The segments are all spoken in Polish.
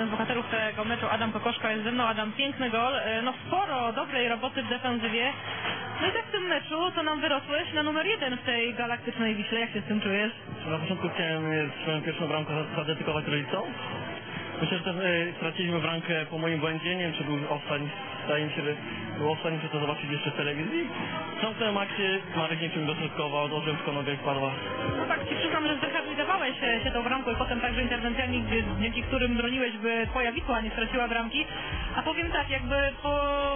jeden z bohaterów tego meczu, Adam Kokoszka jest ze mną. Adam, piękny gol, e, no sporo dobrej roboty w defensywie. No i tak w tym meczu to nam wyrosłeś na numer jeden w tej galaktycznej Wiśle. Jak się z tym czujesz? Na początku chciałem e, swoją pierwszą bramkę zadedykować rodzicom. Myślę, że też e, straciliśmy bramkę po moim błędzie. Nie wiem, czy był offside. Wydaje mi się, że był offside. Muszę to zobaczyć jeszcze w telewizji. Zamknąłem akcję, Marek niczym dośrodkował, dobrze w nogę wpadła. No tak ci przyznam, że zrehabilitowałeś e, się tą bramką i potem także interwencjami, dzięki którym broniłeś, by twoja Wisła nie straciła bramki. A powiem tak, jakby po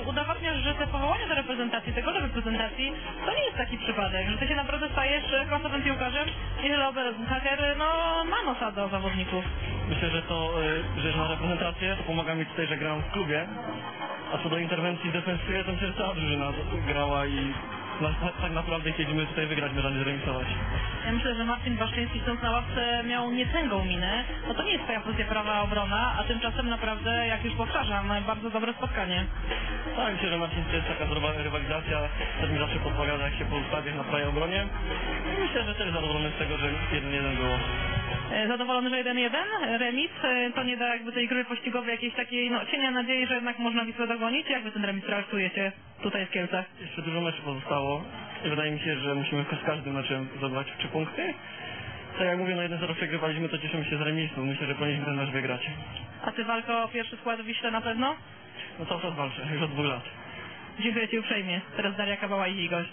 udowadniasz, że te powołania do reprezentacji, te gole reprezentacji, to nie jest taki przypadek, że ty się naprawdę stajesz e, klasowym piłkarzem i że Robert Hacker, no ma nosa do zawodników. Myślę, że to, e, że na reprezentację to pomaga mi tutaj, że gram w klubie. A co do interwencji w defensywie, to myślę, że cała drużyna grała i na, tak naprawdę chcieliśmy tutaj wygrać, my nie zremisować. Ja myślę, że Marcin Baszczyński stąd na ławce miał nietęgą minę. No to nie jest twoja pozycja prawa obrona, a tymczasem naprawdę, jak już powtarzam, bardzo dobre spotkanie. Tak, myślę, że Marcin to jest taka zdrowa rywalizacja, też mi zawsze podpowiada, jak się poustawię na prawej obronie. I myślę, że też zadowolony z tego, że 1-1 było. E, Zadowolony, że 1-1, remis, e, to nie da jakby tej gry pościgowej jakiejś takiej, no cienia nadziei, że jednak można Wisłę dogonić. Jak wy ten remis traktujecie tutaj w Kielcach? Jeszcze dużo meczów pozostało i wydaje mi się, że musimy z każdym meczem zdobywać trzy punkty. Tak jak mówię, na 1-0 przegrywaliśmy, to cieszymy się z remisu. Myślę, że powinniśmy ten mecz wygrać. A ty walko o pierwszy skład w Wiśle na pewno? No cały czas walczę, już od dwóch lat. Dziękuję ci uprzejmie. Teraz Daria Kawała i jej gość.